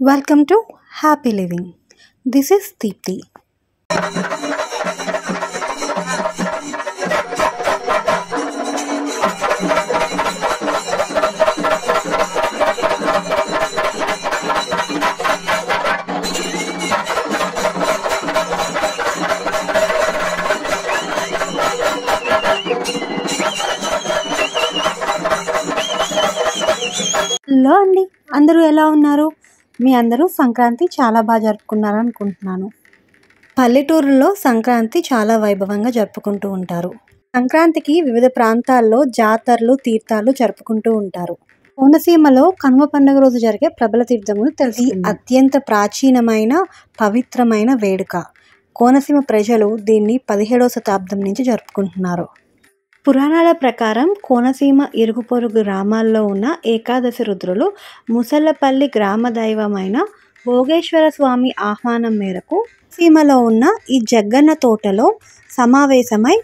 Welcome to happy living this is Deepthi hello అండి. అందరూ ఎలా ఉన్నారు? మీ అందరూ సంక్రాంతి చాలా బాగా జరుపుకున్నారు అనుకుంటున్నాను పల్లెటూరులో సంక్రాంతి చాలా వైభవంగా జరుపుకుంటూ ఉంటారు. సంక్రాంతికి వివిధ ప్రాంతాల్లో జాతరలు తీర్థాలు జరుపుకుంటూ ఉంటారు. కోనసీమలో కనుమ పండుగ రోజు జరిగే ప్రబల తీర్థములు తెలిసి. అత్యంత ప్రాచీనమైన పవిత్రమైన వేడుక. కోనసీమ ప్రజలు దీన్ని పదిహేడవ శతాబ్దం నుంచి జరుపుకుంటున్నారు. పురాణాల ప్రకారం కోనసీమ ఇరుగుపొరుగు గ్రామాల్లో ఉన్న ఏకాదశి రుద్రులు ముసల్లపల్లి గ్రామ దైవమైన భోగేశ్వర స్వామి ఆహ్వానం మేరకు సీమలో ఉన్న ఈ జగ్గన్న తోటలో సమావేశమై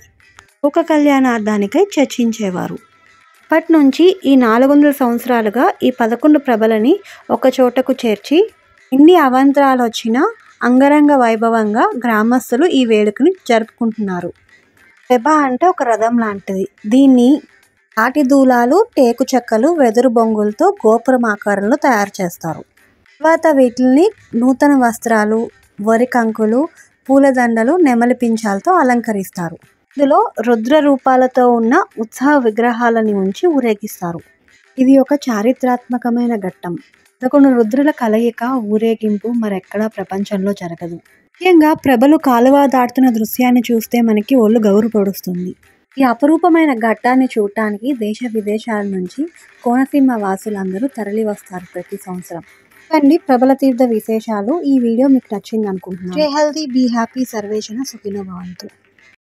లోక కళ్యాణార్థానికై చర్చించేవారు. అప్పటి నుంచి ఈ నాలుగు వందల సంవత్సరాలుగా ఈ పదకొండు ప్రభలని ఒక చోటకు చేర్చి ఎన్ని అవంతరాలు వచ్చినా అంగరంగ వైభవంగా గ్రామస్తులు ఈ వేడుకని జరుపుకుంటున్నారు. రెబ అంటే ఒక రథం లాంటిది. దీన్ని ఆటి దూలాలు టేకు చెక్కలు వెదురు బొంగులతో గోపురం ఆకారంలో తయారు చేస్తారు. తర్వాత వీటిని నూతన వస్త్రాలు వరి కంకులు పూలదండలు నెమలి పింఛాలతో అలంకరిస్తారు. ఇందులో రుద్ర రూపాలతో ఉన్న ఉత్సవ విగ్రహాలని ఉంచి ఊరేగిస్తారు. ఇది ఒక చారిత్రాత్మకమైన ఘట్టం. పదకొండు రుద్రుల కలయిక ఊరేగింపు మరెక్కడా ప్రపంచంలో జరగదు. ముఖ్యంగా ప్రభలు కాలువ దాటుతున్న దృశ్యాన్ని చూస్తే మనకి ఒళ్ళు గౌరు పొడుస్తుంది ఈ అపరూపమైన ఘట్టాన్ని చూడటానికి దేశ విదేశాల నుంచి కోనసీమ వాసులందరూ తరలి వస్తారు ప్రతి సంవత్సరం. అండి ప్రబల తీర్థ విశేషాలు. ఈ వీడియో మీకు నచ్చింది అనుకుంటున్నాను హెల్దీ బీ హ్యాపీ సర్వేషణ సుఖినో భవంతు.